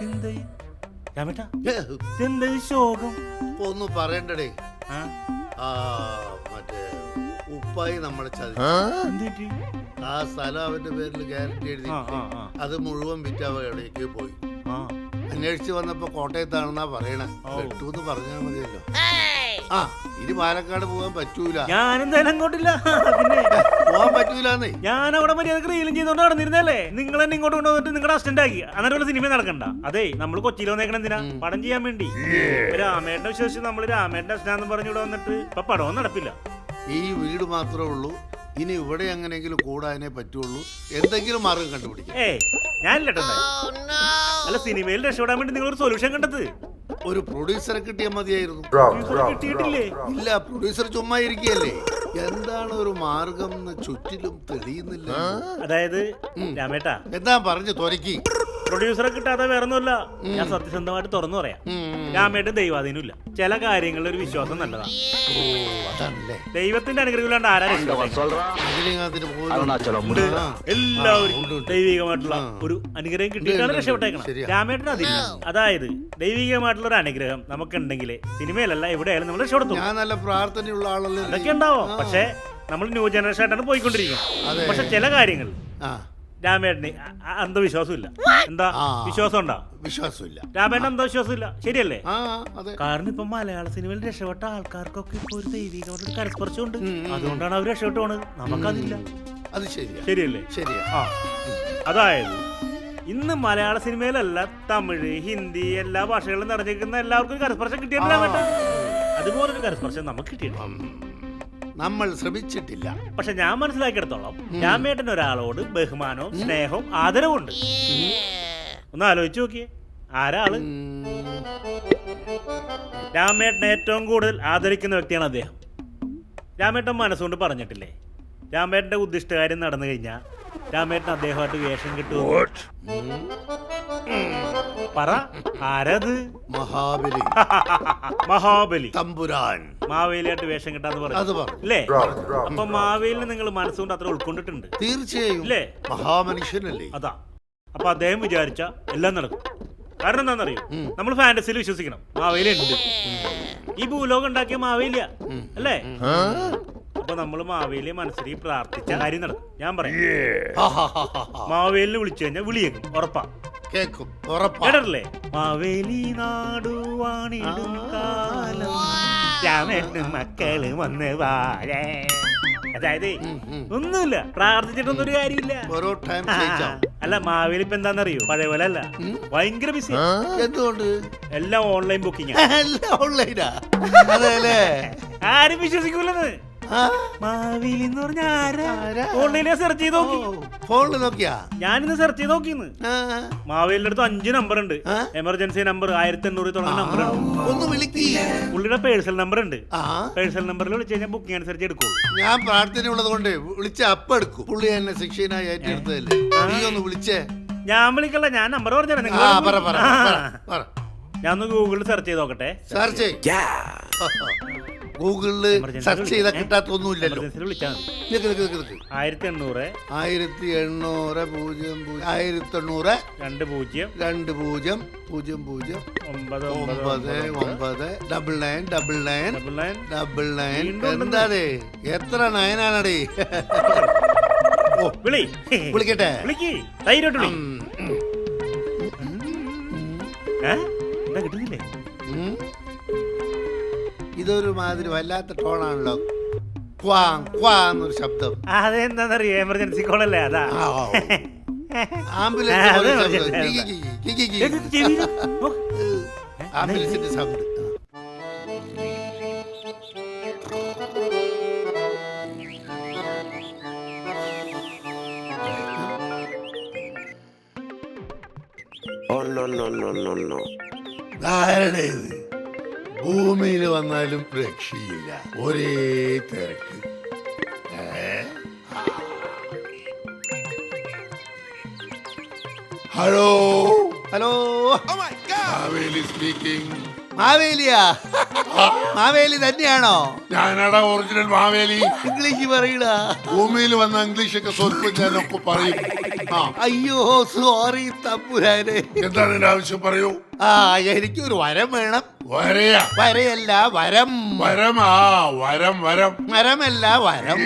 എന്തായി രാമേട്ടാ ഏ, എന്തായി ശോകം? ഒന്നും പറയണ്ടടേ. ആ? മറ്റേ ഉപ്പായി നമ്മളെ ചതി ആ? സ്ഥലം അവന്റെ പേരിൽ ഗ്യാരണ്ടി എഴുതി അത് മുഴുവൻ എവിടേക്ക് പോയി. ആ. അന്വേഷിച്ച് വന്നപ്പോ കോട്ടയത്താണെന്നാ പറയണേ. ഓ. എന്ന് പറഞ്ഞാ മതിയല്ലോ. ആ. ഇനി പാലക്കാട് പോകാൻ പറ്റൂല. ഞാൻ എന്തായാലും അങ്ങോട്ടില്ല. പിന്നെ പോകാൻ പറ്റൂലെന്നേ. ഞാൻ അവിടെ മര്യാദയ്ക്ക് റീലും ചെയ്തോണ്ട് നടന്നിരുന്നല്ലേ നിങ്ങൾ തന്നെ ഇങ്ങോട്ട് കൊണ്ടുവന്നിട്ട് നിങ്ങളുടെ അസിസ്റ്റന്റ് ആക്കി. അന്നേരം ഒരു സിനിമ നടക്കണ്ട. അതെ നമ്മൾ കൊച്ചിയിൽ വന്നേക്കണം എന്തിനാ? പടം ചെയ്യാൻ വേണ്ടി. രാമേട്ടനെ വിശ്വസിച്ച് നമ്മൾ രാമേട്ടന്റെ അസിസ്റ്റന്റ് പറഞ്ഞു ഇവിടെ വന്നിട്ട്. ഇപ്പൊ പടവും നടപ്പില്ല. ഈ വീട് മാത്രമേ ഉള്ളൂ. ഇനി ഇവിടെ എങ്ങനെയെങ്കിലും കൂടാനേ പറ്റുള്ളൂ. എന്തെങ്കിലും മാർഗം കണ്ടുപിടിക്കാം. ഏയ് ഞാനില്ല കേട്ടോ അല്ല സിനിമയിൽ രക്ഷപ്പെടാൻ വേണ്ടി നിങ്ങൾ ഒരു സൊല്യൂഷൻ കണ്ടെത്ത്. ഒരു പ്രൊഡ്യൂസറെ കിട്ടിയാൽ മതിയായിരുന്നു. കിട്ടിയിട്ടില്ലേ? ഇല്ല പ്രൊഡ്യൂസർ ചുമ്മാ ഇരിക്കുകയല്ലേ? എന്താണ് ഒരു മാർഗം എന്ന് ചുറ്റിലും തെളിയുന്നില്ല. അതായത് രാമേട്ടാ എന്താ പറഞ്ഞു തുരക്കി പ്രൊഡ്യൂസറെ കിട്ടാതെ വേറെ ഒന്നുമല്ല ഞാൻ സത്യസന്ധമായിട്ട് തുറന്നു പറയാം. രാമയുടെ ദൈവാധീനം ഇല്ല ചില കാര്യങ്ങളിൽ ഒരു വിശ്വാസം നല്ലതാണ് ദൈവത്തിന്റെ അനുഗ്രഹം ഇല്ലാണ്ട് ആരാ. എല്ലാവർക്കും. ദൈവികമായിട്ടുള്ള ഒരു അനുഗ്രഹം കിട്ടിയിട്ടാണ് രക്ഷപ്പെട്ടേക്കണം. രാമേട്ടൻ അതില്ല. അതായത് ദൈവികമായിട്ടുള്ള ഒരു അനുഗ്രഹം നമുക്കുണ്ടെങ്കിൽ സിനിമയിലല്ല എവിടെയായാലും നമ്മൾ രക്ഷപ്പെടുത്തും ഞാൻ നല്ല പ്രാർത്ഥനയുള്ള ആളല്ലേ അതൊക്കെ ഉണ്ടാവും. പക്ഷേ നമ്മൾ ന്യൂ ജനറേഷൻ ആയിട്ടാണ് പോയിക്കൊണ്ടിരിക്കുന്നത് പക്ഷെ ചില കാര്യങ്ങൾ രാമേട്ടന് അ- അ- അന്ധവിശ്വാസം ഇല്ല എന്താ. വിശ്വാസം ഉണ്ടോ വിശ്വാസമില്ല. രാമേട്ടൻ അന്ധവിശ്വാസമില്ല. ശരിയല്ലേ? ആ അതെ. കാരണം ഇപ്പൊ മലയാള സിനിമയിൽ രക്ഷപ്പെട്ട ആൾക്കാർക്കൊക്കെ ഇപ്പൊ ഒരു ദൈവികമായിട്ട് കരസ്പർശമുണ്ട്. അതുകൊണ്ടാണ് അവർ രക്ഷപ്പെട്ടു പോണത് നമുക്കതില്ല അത് ശരിയാ. ശരിയല്ലേ? ശരിയാ. ആ. അതായത് ഇന്ന് മലയാള സിനിമയിലല്ല തമിഴ് ഹിന്ദി എല്ലാ ഭാഷകളിലും നിറഞ്ഞിരിക്കുന്ന എല്ലാവർക്കും കരസ്പർശം കിട്ടിയിട്ടില്ല അതുപോലൊരു കരസ്പർശം നമുക്ക് കിട്ടിയിട്ടുണ്ട്. നമ്മൾ ശ്രമിച്ചിട്ടില്ല. പക്ഷെ ഞാൻ മനസ്സിലാക്കിയെടുത്തോളം രാമേട്ടൻ ഒരാളോട് ബഹുമാനവും സ്നേഹവും ആദരവും ഉണ്ട്. ഒന്ന് ആലോചിച്ചു നോക്കിയേ. ആരാൾ. രാമേട്ടനെ ഏറ്റവും കൂടുതൽ ആദരിക്കുന്ന വ്യക്തിയാണ് അദ്ദേഹം. രാമേട്ടൻ മനസ്സുകൊണ്ട് പറഞ്ഞിട്ടില്ലേ? രാമേട്ടന്റെ ഉദ്ദിഷ്ടകാര്യം നടന്നു കഴിഞ്ഞാൽ രാമേട്ടൻ അദ്ദേഹമായിട്ട് വേഷം കിട്ടുമോ? പറ. ആരത്? മഹാബലി. മഹാബലി. തമ്പുരാൻ. മാവേലിയായിട്ട് വേഷം കിട്ടാന്ന് അത് പറഞ്ഞു. പറഞ്ഞു അല്ലേ അപ്പൊ മാവേലിനെ നിങ്ങൾ മനസ്സുകൊണ്ട് അത്ര ഉൾക്കൊണ്ടിട്ടുണ്ട്. തീർച്ചയായും. ഇല്ലേ? മഹാമനുഷ്യനല്ലേ. അതാ. അപ്പൊ അദ്ദേഹം വിചാരിച്ച എല്ലാം നടക്കും. കാരണം എന്താണെന്നറിയോ? നമ്മൾ ഫാന്റസിയിൽ വിശ്വസിക്കണം. മാവേലി ഉണ്ട്. ഈ ഭൂലോകം ഉണ്ടാക്കിയ മാവേലിയ. അല്ലേ? അപ്പൊ നമ്മൾ മാവേലിയെ മനസ്സിൽ പ്രാർത്ഥിച്ച കാര്യം നടക്കും. ഞാൻ പറയാം. മാവേലിനെ വിളിച്ചു കഴിഞ്ഞാൽ വിളിയേക്കും. ഉറപ്പാ. കേക്കും കേട്ടിട്ടില്ലേ? മാവേലി നാടുവാണിടും കാലം. രാമേട്ടന് മക്കൾ വന്ന് വാഴേ. അതായത് ഒന്നുമില്ല പ്രാർത്ഥിച്ചിട്ടൊന്നും ഒരു കാര്യമില്ല. ഓരോ ടൈം ആ, അല്ല മാവേലി ഇപ്പൊ എന്താണെന്നറിയോ പഴയ പോലെ അല്ല. ഭയങ്കര ബിസി എന്തുകൊണ്ട്? എല്ലാം ഓൺലൈൻ ബുക്കിംഗ് ആരും വിശ്വസിക്കൂലെന്ന്? മാവേലി എന്ന് പറഞ്ഞ ആരാ? ഓൺലൈനിൽ സെർച്ച് ചെയ്ത് നോക്കി. ഫോണിൽ നോക്കിയാ? ഞാനിന്ന് സെർച്ച് ചെയ്ത് നോക്കിന്ന് ആ. മാവേലിന്റെ അടുത്ത് അഞ്ച് നമ്പർ ഉണ്ട്. ആ? എമർജൻസി നമ്പർ ആയിരത്തി എണ്ണൂറ് തുടങ്ങുന്ന നമ്പർ ഉണ്ട് ഒന്ന് വിളിക്ക്. പുള്ളിയുടെ പേഴ്സണൽ നമ്പർ ഉണ്ട്. ആ. പേഴ്സണൽ നമ്പറിൽ വിളിച്ചു കഴിഞ്ഞാൽ ബുക്കിംഗ് അനുസരിച്ച് എടുക്കുള്ളൂ. ഞാൻ പ്രാർത്ഥനയുള്ളത് കൊണ്ട് വിളിച്ച അപ്പ എടുക്കും. പുള്ളി എന്നെ ശിക്ഷനായി ഏറ്റെടുത്തതല്ലേ? നീ ഒന്ന് വിളിച്ചേ. ഞാൻ വിളിക്കല്ല ഞാൻ നമ്പർ പറഞ്ഞുതരാം. നിങ്ങൾ ആ പറ പറ പറ, പറ ഞാൻ ഒന്ന് ഗൂഗിളിൽ സെർച്ച് ചെയ്ത് നോക്കട്ടെ. സെർച്ച് ഗൂഗിളിൽ സെർച്ച് ചെയ്താൽ വിളിച്ചാൽ മതി. നിക്ക് നിക്ക് നിക്ക് നിക്ക്. ആയിരത്തി എണ്ണൂറ് ആയിരത്തി എണ്ണൂറ് പൂജ്യം പൂജ്യം ആയിരത്തി എണ്ണൂറ് രണ്ട് പൂജ്യം. രണ്ട് പൂജ്യം പൂജ്യം പൂജ്യം. ഒമ്പത് ഒമ്പത് ഒമ്പത് double nine double nine double nine double nine എന്താതെ? എത്ര നയനാണടേ ഓ വിളി. വിളിക്കട്ടെ. വിളിക്ക്. ധൈര്യമായിട്ട് വിളി. ഉം, ഏ? എന്താ കിട്ടുന്നില്ലേ? ഉം. ഇതൊരു മാതിരി വല്ലാത്ത ടോണാണല്ലോ ക്വാങ് ക്വാങ് എന്നൊരു ശബ്ദം. അതെന്താന്നറിയോ? എമർജൻസി കോൾ അല്ലേ? അതാ. ആ, ഓ. ആംബുലൻസ് അത് ശബ്ദം. അത് കി, കി, കി, കി, കി, കി. ഓ, ആംബുലൻസിന്റെ sound Oh no no no no no. ധാരണ ഇത്? ഭൂമിയിൽ വന്നാലും രക്ഷയില്ല. ഒരേ തിരക്ക്? ഹലോ? ഹലോ. മാവേലി സ്പീക്കിംഗ് മാവേലിയാ? മാവേലി തന്നെയാണോ? ഞാനാടാ ഒറിജിനൽ മാവേലി. ഇംഗ്ലീഷ് പറയടാ. ഭൂമിയിൽ വന്ന ഇംഗ്ലീഷ് ഒക്കെ സ്വല്പം ഞാനൊക്കെ പറയും. ആ. അയ്യോ സോറി തമ്പുരാനെ. എന്താണ് ആവശ്യം? പറയൂ. ആ എനിക്ക് ഒരു വരം വേണം. വരയാ. വരയല്ല വരം. വരമാ വരം വരം. വരമല്ല വരം.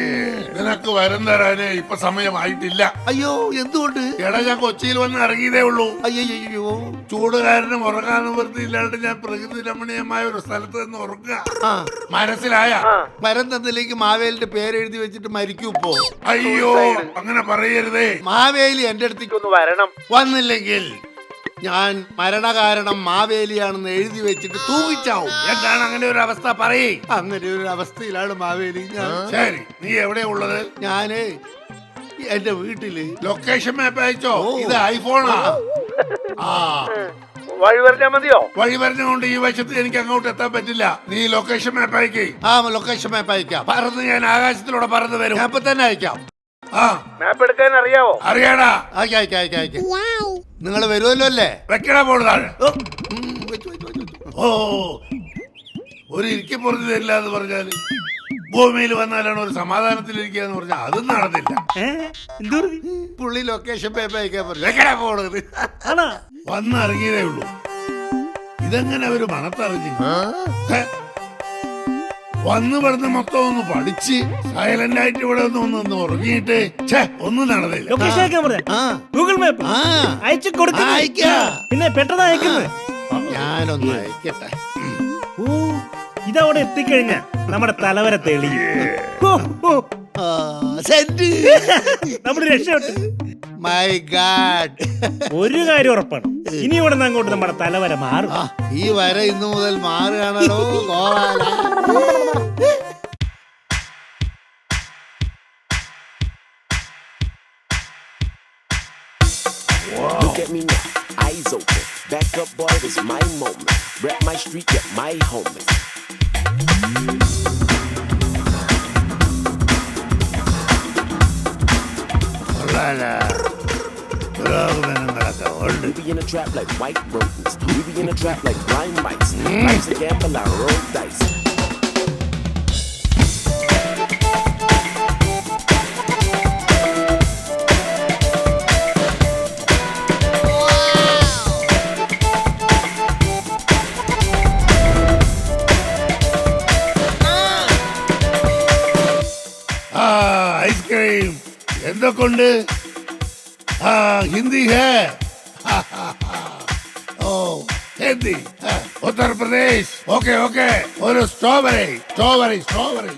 നിനക്ക് വരം തരാനേ ഇപ്പൊ സമയമായിട്ടില്ല. അയ്യോ എന്തുകൊണ്ട്? എടാ ഞാൻ കൊച്ചിയിൽ വന്ന് ഇറങ്ങിയതേ ഉള്ളൂ. അയ്യോ ചൂടുകാരനും ഉറങ്ങാനും വൃത്തിയില്ലാണ്ട് ഞാൻ പ്രകൃതി രമണീയമായ ഒരു സ്ഥലത്ത് നിന്ന് ഉറങ്ങുക. ആ. മനസ്സിലായ? മരം തന്നിലേക്ക് മാവേലിന്റെ പേരെഴുതി വെച്ചിട്ട് മരിക്കൂ ഇപ്പോ. അയ്യോ അങ്ങനെ പറയരുതേ. മാവേലി എന്റെ അടുത്തേക്ക് ഒന്ന് വരണം. വന്നില്ലെങ്കിൽ ഞാൻ മരണകാരണം മാവേലിയാണെന്ന് എഴുതി വെച്ചിട്ട് തൂങ്ങിച്ചാവും. എന്താണ് അങ്ങനെ ഒരു അവസ്ഥ? പറയേ. അങ്ങനെ ഒരു അവസ്ഥയിലാണ് മാവേലി. ഞാൻ ശരി. നീ എവിടെയാ ഉള്ളത്? ഞാൻ എന്റെ വീട്ടിൽ. ലൊക്കേഷൻ മാപ്പ് അയച്ചോ? ഇത് ഐഫോണാ ആ. വഴി പറഞ്ഞാ മതിയോ? വഴി പറഞ്ഞുകൊണ്ട് ഈ വശത്ത് എനിക്ക് അങ്ങോട്ട് എത്താൻ പറ്റില്ല. നീ ലൊക്കേഷൻ മാപ്പ് അയക്കേ. ആ ലൊക്കേഷൻ മാപ്പ് അയക്കാം. പറന്ന് ഞാൻ ആകാശത്തിലൂടെ പറന്ന് വരും. അപ്പൊ തന്നെ അയക്കാം. ആ മാപ്പ് എടുക്കാൻ അറിയാവോ? അറിയാടാ. അയക്കാം അയക്കാം അയക്കാം അയക്കാം. നിങ്ങൾ വരുമല്ലോ അല്ലേ? വെക്കടാ പോണതാണ് ഓ, ഒരു ഇരിക്കി പുറത്ത് തരില്ല എന്ന് പറഞ്ഞാൽ ഭൂമിയിൽ വന്നാലാണ് ഒരു സമാധാനത്തിലിരിക്കുക എന്ന് പറഞ്ഞാൽ അതും നടന്നില്ല. പുള്ളി ലൊക്കേഷൻ പേപ്പർ അയക്കാൻ പറഞ്ഞു. വെക്കടാ പോണത് ആണാ? വന്നിറങ്ങിയതേ ഉള്ളൂ. ഇതെങ്ങനെ അവർ മണത്തറിഞ്ഞു? വന്ന് പറഞ്ഞ് മൊത്തം ഒന്ന് പഠിച്ച് സൈലന്റ് ആയിട്ട് ഇവിടെ ഒന്ന് ഒന്ന് ഉറങ്ങിയിട്ട് ഛേ ഒന്നും നടന്നില്ല. ലൊക്കേഷൻ അയക്കാൻ പറഞ്ഞ ആ. ഗൂഗിൾ മാപ്പ് ആ. അയച്ചു കൊടുക്ക അയക്കാം. പിന്നെ പെട്ടെന്ന് അയക്കുന്നത് ഞാനൊന്ന് അയക്കട്ടെ. ഓ ഇതവിടെ എത്തിക്കഴിഞ്ഞ നമ്മുടെ തലവരെ തെളിയും. ഹോ, ഹോ. ആ, സെന്റ് നമ്മുടെ രക്ഷപ്പെട്ടു മൈ ഗാഡ് ഒരു കാര്യം ഉറപ്പാണ്. ഇനി ഇവിടെ നിന്ന് അങ്ങോട്ട് നമ്മുടെ തലവരെ മാറും. ആ, ഈ വര ഇന്നു മുതൽ മാറുകയാണല്ലോ. Gopala Look at me now, eyes open. Back up, boy, this my moment. Rap my street, get my homie. We be in a trap like white rodents. We be in a trap like blind mice. Life's a gamble, I roll dice. എന്തൊക്കെ ഉണ്ട് ആ ഹിന്ദി ഹേ? ഓ Hindi. Uttar Pradesh. Okay okay. ഒരു strawberry strawberry strawberry